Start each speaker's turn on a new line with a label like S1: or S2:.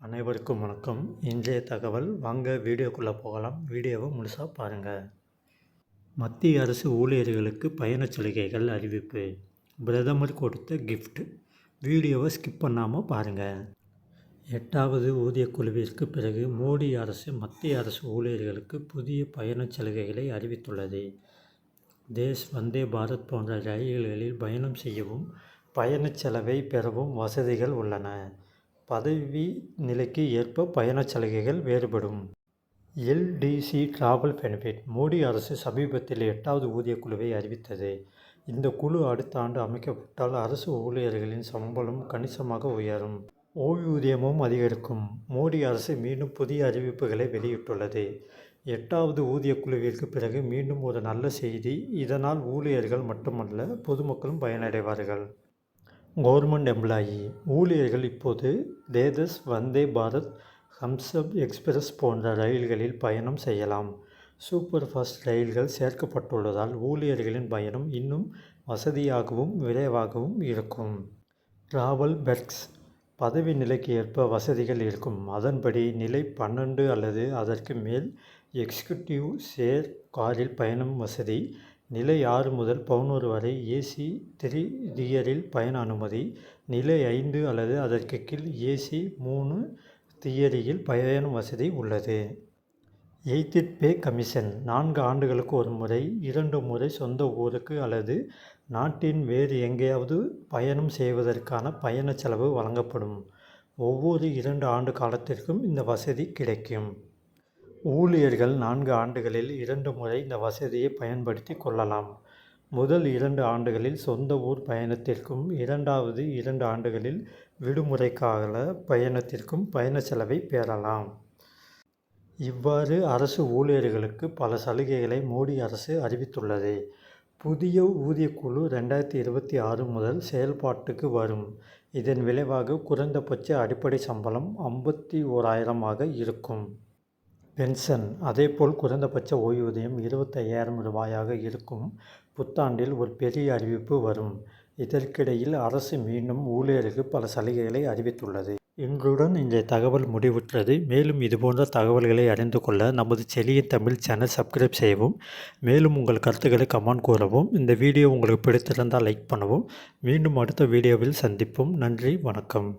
S1: அனைவருக்கும் வணக்கம். இன்றைய தகவல் வாங்க வீடியோக்குள்ளே போகலாம். வீடியோவை முழுசாக பாருங்கள் மத்திய அரசு ஊழியர்களுக்கு பயணச் சலுகைகள் அறிவிப்பு. பிரதமர் கொடுத்த கிஃப்ட் வீடியோவை ஸ்கிப் பண்ணாமல் பாருங்கள் எட்டாவது ஊதியக் குழுவிற்கு பிறகு மோடி அரசு மத்திய அரசு ஊழியர்களுக்கு புதிய பயணச் சலுகைகளை அறிவித்துள்ளது. தேஷ் வந்தே பாரத் போன்ற ரயில்களில் பயணம் செய்யவும் பயணச் செலவை பெறவும் வசதிகள் உள்ளன. பதவி நிலைக்கு ஏற்ப பயணச் சலுகைகள் வேறுபடும். LDC travel benefit. மோடி அரசு சமீபத்தில் எட்டாவது ஊதியக் குழுவை அறிவித்தது. இந்த குழு அடுத்த ஆண்டு அமைக்கப்பட்டால் அரசு ஊழியர்களின் சம்பளம் கணிசமாக உயரும். ஓய்வூதியமும் அதிகரிக்கும். மோடி அரசு மீண்டும் புதிய அறிவிப்புகளை வெளியிட்டுள்ளது. எட்டாவது ஊதியக் குழுவிற்கு பிறகு மீண்டும் ஒரு நல்ல செய்தி. இதனால் ஊழியர்கள் மட்டுமல்ல பொதுமக்களும் பயனடைவார்கள். கவர்மெண்ட் எம்ப்ளாயி ஊழியர்கள் இப்போது தேதஸ் வந்தே பாரத் ஹம்சப் எக்ஸ்பிரஸ் போன்ற ரயில்களில் பயணம் செய்யலாம். சூப்பர் ஃபாஸ்ட் ரயில்கள் சேர்க்கப்பட்டுள்ளதால் ஊழியர்களின் பயணம் இன்னும் வசதியாகவும் விரைவாகவும் இருக்கும். டிராவல் பெர்க்ஸ் பதவி நிலைக்கு ஏற்ப வசதிகள் இருக்கும். அதன்படி நிலை பன்னெண்டு அல்லது அதற்கு மேல் எக்ஸிக்யூட்டிவ் ஷேர் காரில் பயணம் வசதி நிலை ஆறு முதல் பதினோரு வரை ஏசி த்ரீ தியரில் பயண அனுமதி. நிலை ஐந்து அல்லது அதற்கு கீழ் ஏசி மூணு தியரியில் பயண வசதி உள்ளது. Eighth pay commission. நான்கு ஆண்டுகளுக்கு ஒரு முறை இரண்டு முறை சொந்த ஊருக்கு அல்லது நாட்டின் வேறு எங்கேயாவது பயணம் செய்வதற்கான பயணச் செலவு வழங்கப்படும். ஒவ்வொரு இரண்டு ஆண்டு காலத்திற்கும் இந்த வசதி கிடைக்கும். ஊழியர்கள் நான்கு ஆண்டுகளில் இரண்டு முறை இந்த வசதியை பயன்படுத்தி கொள்ளலாம். முதல் இரண்டு ஆண்டுகளில் சொந்த ஊர் பயணத்திற்கும் இரண்டாவது இரண்டு ஆண்டுகளில் விடுமுறைக்கால பயணத்திற்கும் பயண செலவை பெறலாம். இவ்வாறு அரசு ஊழியர்களுக்கு பல சலுகைகளை மோடி அரசு அறிவித்துள்ளது. புதிய ஊதியக்குழு ரெண்டாயிரத்தி இருபத்தி ஆறு முதல் செயல்பாட்டுக்கு வரும். இதன் விளைவாக குறைந்தபட்ச அடிப்படை சம்பளம் ஐம்பத்தி ஓராயிரமாக இருக்கும். பென்ஷன் அதேபோல் குறைந்தபட்ச ஓய்வூதியம் இருபத்தையாயிரம் ரூபாயாக இருக்கும். புத்தாண்டில் ஒரு பெரிய அறிவிப்பு வரும். இதற்கிடையில் அரசு மீண்டும் ஊழியருக்கு பல சலுகைகளை அறிவித்துள்ளது. இன்றுடன் இந்த தகவல் முடிவுற்றது. மேலும் இதுபோன்ற தகவல்களை அறிந்து கொள்ள நமது செலிய தமிழ் சேனல் சப்ஸ்கிரைப் செய்யவும் மேலும் உங்கள் கருத்துக்களை கமெண்ட் கூறவும் இந்த வீடியோ உங்களுக்கு பிடித்திருந்தால் லைக் பண்ணவும். மீண்டும் அடுத்த வீடியோவில் சந்திப்போம். நன்றி வணக்கம்.